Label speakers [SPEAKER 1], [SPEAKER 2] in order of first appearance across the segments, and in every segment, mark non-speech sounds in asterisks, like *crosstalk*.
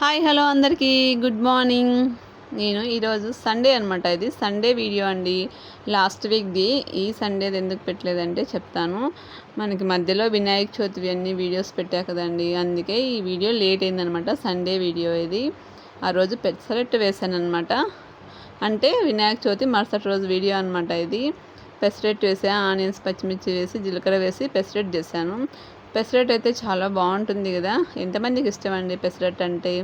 [SPEAKER 1] Hi hello అందరికీ. Good morning. నేను ఈరోజు సండే అనమాట ఇది. సండే వీడియో అండి. లాస్ట్ వీక్ది. ఈ సండేది ఎందుకు పెట్టలేదంటే చెప్తాను. మనకి మధ్యలో వినాయక చవితి అన్ని వీడియోస్ పెట్టా కదండి. అందుకే ఈ వీడియో లేట్ అయిందనమాట సండే వీడియో ఇది. ఆ రోజు పెసరట్టు వేసాను అనమాట అంటే వినాయక చవితి మరుసటి రోజు వీడియో అనమాట ఇది. పెసరెట్ వేసా ఆనియన్స్ పచ్చిమిర్చి వేసి జీలకర్ర వేసి పెసరెట్ చేశాను. పెసరట్ అయితే చాలా బాగుంటుంది కదా. ఎంతమందికి ఇష్టం అండి పెసరట్ అంటే?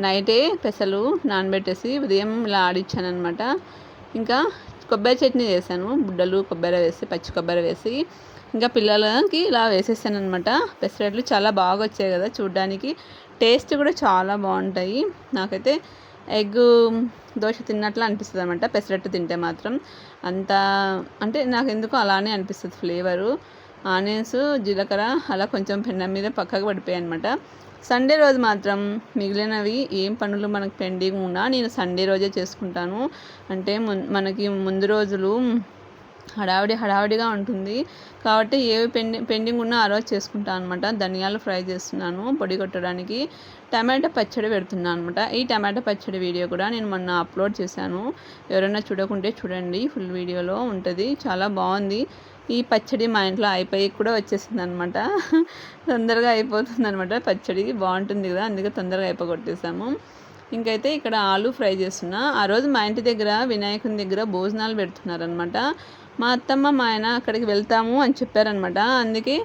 [SPEAKER 1] నైటే పెసలు నానబెట్టేసి ఉదయం ఇలా ఆడిచ్చాను అనమాట ఇంకా కొబ్బరి చట్నీ చేశాను. బుడ్డలు కొబ్బరి వేసి పచ్చి కొబ్బరి వేసి ఇంకా పిల్లలకి ఇలా వేసేసాను అనమాట పెసరట్లు చాలా బాగా వచ్చాయి కదా చూడ్డానికి. టేస్ట్ కూడా చాలా బాగుంటాయి. నాకైతే ఎగ్ దోశ తిన్నట్లు అనిపిస్తుంది అనమాట పెసరట్టు తింటే మాత్రం అంత అంటే నాకు ఎందుకు అలానే అనిపిస్తుంది ఫ్లేవరు. ఆనియన్స్ జీలకర్ర అలా కొంచెం పెండం మీద పక్కకు పడిపోయాయి అనమాట సండే రోజు మాత్రం మిగిలినవి ఏం పనులు మనకు పెండింగ్ ఉన్నా నేను సండే రోజే చేసుకుంటాను. అంటే మనకి ముందు రోజులు హడావిడి హడావిడిగా ఉంటుంది. కాబట్టి ఏవి పెండింగ్ పెండింగ్ ఉన్నా ఆ రోజు చేసుకుంటాను అనమాట ధనియాలు ఫ్రై చేస్తున్నాను పొడి కొట్టడానికి. టమాటా పచ్చడి పెడుతున్నాను అనమాట ఈ టమాటా పచ్చడి వీడియో కూడా నేను మొన్న అప్లోడ్ చేశాను. ఎవరైనా చూడకుంటే చూడండి. ఫుల్ వీడియోలో ఉంటుంది. చాలా బాగుంది. ఈ పచ్చడి మా ఇంట్లో అయిపోయి కూడా వచ్చేసింది అనమాట తొందరగా అయిపోతుంది అనమాట పచ్చడి బాగుంటుంది కదా అందుకే తొందరగా అయిపోగొట్టేసాము. ఇంకైతే ఇక్కడ ఆలు ఫ్రై చేస్తున్నా. ఆ రోజు మా ఇంటి దగ్గర వినాయకుని దగ్గర భోజనాలు పెడుతున్నారనమాట. మా అత్తమ్మ మా ఆయన అక్కడికి వెళ్తాము అని చెప్పారనమాట. అందుకే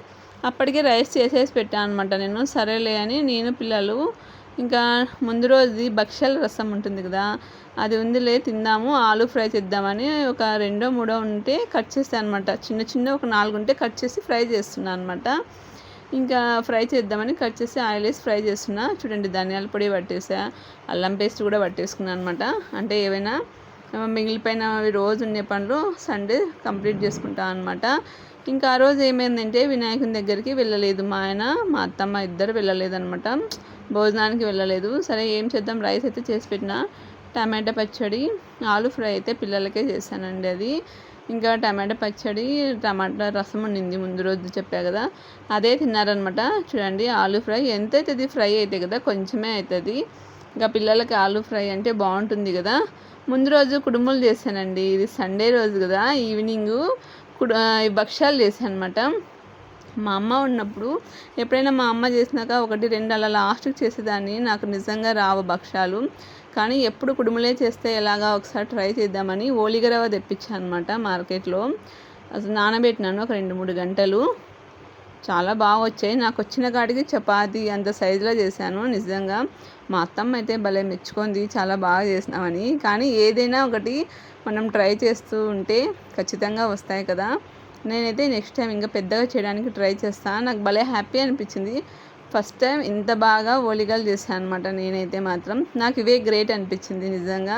[SPEAKER 1] అప్పటికే రైస్ చేసేసి పెట్టాను అనమాట నేను. సరేలే అని నేను పిల్లలు ఇంకా ముందు రోజు భక్ష్యాల రసం ఉంటుంది కదా అది ఉందిలే తిందాము ఆలు ఫ్రై చేద్దామని ఒక రెండో మూడో ఉంటే కట్ చేస్తాను అనమాట చిన్న చిన్న ఒక నాలుగు ఉంటే కట్ చేసి ఫ్రై చేస్తున్నాను అనమాట ఇంకా ఫ్రై చేద్దామని కట్ చేసి ఆయిల్ వేసి ఫ్రై చేస్తున్నా. చూడండి ధనియాల పొడి పట్టేసా అల్లం పేస్ట్ కూడా పట్టేసుకున్నాను అనమాట అంటే ఏవైనా మిగిలిపోయిన రోజు ఉండే పనులు సండే కంప్లీట్ చేసుకుంటాను అనమాట ఇంకా ఆ రోజు ఏమైందంటే వినాయకుని దగ్గరికి వెళ్ళలేదు. మా ఆయన మా అత్తమ్మ ఇద్దరు వెళ్ళలేదనమాట భోజనానికి వెళ్ళలేదు. సరే ఏం చేద్దాం? రైస్ అయితే చేసి పెట్టిన. టమాటా పచ్చడి ఆలు ఫ్రై అయితే పిల్లలకే చేశానండి అది. ఇంకా టమాటా పచ్చడి టమాటా రసం ఉండింది ముందు రోజు చెప్పా కదా. అదే తిన్నారనమాట. చూడండి ఆలు ఫ్రై. ఎంత అవుతుంది ఫ్రై అవుతాయి కదా కొంచెమే అవుతుంది ఇంకా పిల్లలకి ఆలు ఫ్రై అంటే బాగుంటుంది కదా. ముందు రోజు కుడుములు చేశానండి. ఇది సండే రోజు కదా ఈవినింగ్ భక్ష్యాలు చేశాను అనమాట మా అమ్మ ఉన్నప్పుడు ఎప్పుడైనా మా అమ్మ చేసినాక ఒకటి రెండు అలా లాస్ట్కి చేసేదాన్ని. నాకు నిజంగా రావు భక్షాలు కానీ ఎప్పుడు కుడుములే చేస్తే ఎలాగా ఒకసారి ట్రై చేద్దామని ఓలిగరవ తెప్పించాను అనమాట మార్కెట్లో. అసలు నానబెట్టినాను ఒక రెండు మూడు గంటలు. చాలా బాగా వచ్చాయి. నాకు వచ్చిన కాడికి చపాతి అంత సైజులో చేశాను. నిజంగా మా అత్తమ్మ అయితే భలే మెచ్చుకుంది. చాలా బాగా చేసినామని కానీ ఏదైనా ఒకటి మనం ట్రై చేస్తూ ఉంటే ఖచ్చితంగా వస్తాయి కదా. నేనైతే నెక్స్ట్ టైం ఇంకా పెద్దగా చేయడానికి ట్రై చేస్తాను నాకు భలే హ్యాపీ అనిపించింది. ఫస్ట్ టైం ఇంత బాగా ఓలిగలు చేశాను అనమాట నేనైతే మాత్రం. నాకు ఇవే గ్రేట్ అనిపించింది నిజంగా.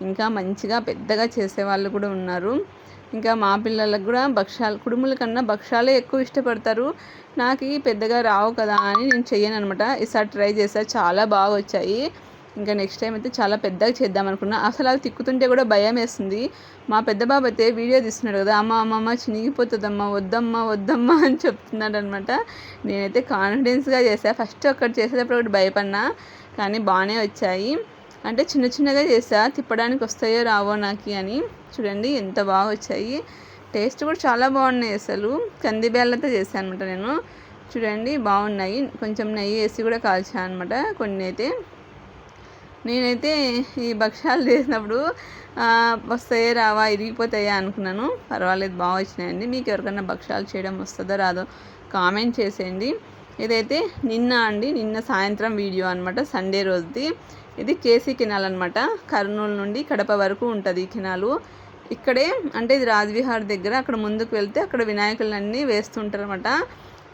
[SPEAKER 1] ఇంకా మంచిగా పెద్దగా చేసేవాళ్ళు కూడా ఉన్నారు. ఇంకా మా పిల్లలకు కూడా భక్ష్యాలు కుడుముల కన్నా భక్ష్యాలే ఎక్కువ ఇష్టపడతారు. నాకు పెద్దగా రావు కదా అని నేను చెయ్యను అనమాట ఈసారి ట్రై చేసా. చాలా బాగా వచ్చాయి. ఇంకా నెక్స్ట్ టైం అయితే చాలా పెద్దగా చేద్దాం అనుకున్నా. అసలు అది తిక్కుతుంటే కూడా భయం వేస్తుంది. మా పెద్ద బాబు అయితే వీడియో తీస్తున్నాడు కదా అమ్మ అమ్మమ్మ చినిగిపోతుందమ్మా వద్దమ్మా వద్దమ్మా అని చెప్తున్నాడు అనమాట నేనైతే కాన్ఫిడెన్స్గా చేసా ఫస్ట్ ఒక్కటి చేసేటప్పుడు ఒకటి భయపడినా కానీ బాగానే వచ్చాయి. అంటే చిన్న చిన్నగా చేసా తిప్పడానికి వస్తాయో రావో నాకు అని. చూడండి ఎంత బాగా వచ్చాయి. టేస్ట్ కూడా చాలా బాగున్నాయి అసలు. కందిబేళ్ళతో చేశాను అనమాట నేను. చూడండి బాగున్నాయి. కొంచెం నెయ్యి వేసి కూడా కాల్చాను అనమాట కొన్ని అయితే. నేనైతే ఈ భక్ష్యాలు చేసినప్పుడు వస్తాయే రావా ఇరిగిపోతాయా అనుకున్నాను. పర్వాలేదు బాగా వచ్చినాయండి. మీకు ఎవరికైనా భక్ష్యాలు చేయడం వస్తుందో రాదో కామెంట్ చేసేయండి. ఇదైతే నిన్న అండి నిన్న సాయంత్రం వీడియో అనమాట సండే రోజుది. ఇది కేసీ కెనాల్ అనమాట కర్నూలు నుండి కడప వరకు ఉంటుంది ఈ కెనాలు. ఇక్కడే అంటే ఇది రాజ్విహార్ దగ్గర అక్కడ ముందుకు వెళ్తే అక్కడ వినాయకులన్నీ వేస్తుంటారు అనమాట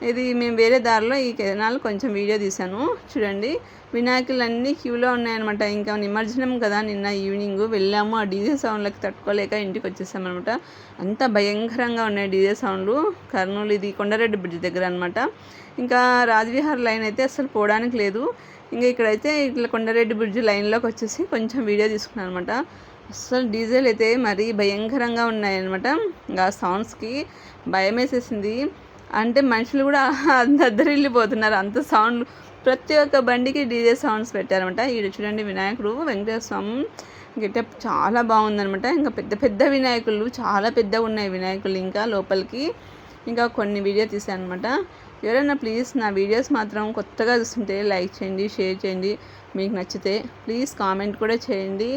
[SPEAKER 1] ఇది మేము వేరే దారిలో ఈ కెనాల్ కొంచెం వీడియో తీశాను. చూడండి వినాయకులన్నీ క్యూలో ఉన్నాయన్నమాట. ఇంకా నిమజ్జనం కదా నిన్న ఈవినింగ్. వెళ్ళాము ఆ డీజే సౌండ్లకి తట్టుకోలేక ఇంటికి వచ్చేసామన్నమాట. అంత భయంకరంగా ఉన్నాయి డీజే సౌండ్లు. కర్నూలు ఇది కొండారెడ్డి బ్రిడ్జ్ దగ్గర అనమాట ఇంకా రాజవిహార్ లైన్ అయితే అసలు పోవడానికి లేదు. ఇంకా ఇక్కడైతే ఇట్లా కొండారెడ్డి బ్రిడ్జ్ లైన్లోకి వచ్చేసి కొంచెం వీడియో తీసుకున్నాను అనమాట అసలు డీజేలు అయితే మరీ భయంకరంగా ఉన్నాయన్నమాట. ఇంకా సౌండ్స్కి భయం వేసేసింది అంటే మనుషులు కూడా *laughs* అంత అద్దరిల్లిపోతున్నారు. అంత సౌండ్ ప్రతి ఒక్క బండికి డీజే సౌండ్స్ పెట్టారనమాట ఈడ చూడండి వినాయకుడు వెంకటేశ్వర స్వామి గెటప్ చాలా బాగుందనమాట ఇంకా పెద్ద పెద్ద వినాయకులు చాలా పెద్దగా ఉన్నాయి వినాయకులు ఇంకా లోపలికి. ఇంకా కొన్ని వీడియో తీసాను అనమాట ఎవరైనా ప్లీజ్ నా వీడియోస్ మాత్రం కొత్తగా చూస్తుంటే లైక్ చేయండి షేర్ చేయండి. మీకు నచ్చితే ప్లీజ్ కామెంట్ కూడా చేయండి.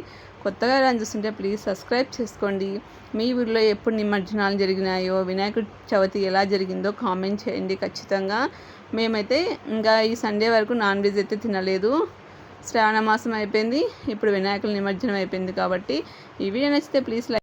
[SPEAKER 1] కొత్తగా ఎలా చూస్తుంటే ప్లీజ్ సబ్స్క్రైబ్ చేసుకోండి. మీ ఊళ్ళో ఎప్పుడు నిమజ్జనాలు జరిగినాయో వినాయకుడి చవితి ఎలా జరిగిందో కామెంట్ చేయండి ఖచ్చితంగా. మేమైతే ఇంకా ఈ సండే వరకు నాన్ వెజ్ అయితే తినలేదు. శ్రావణ మాసం అయిపోయింది. ఇప్పుడు వినాయకుల నిమజ్జనం అయిపోయింది కాబట్టి. ఈ వీడియో నచ్చితే ప్లీజ్ లైక్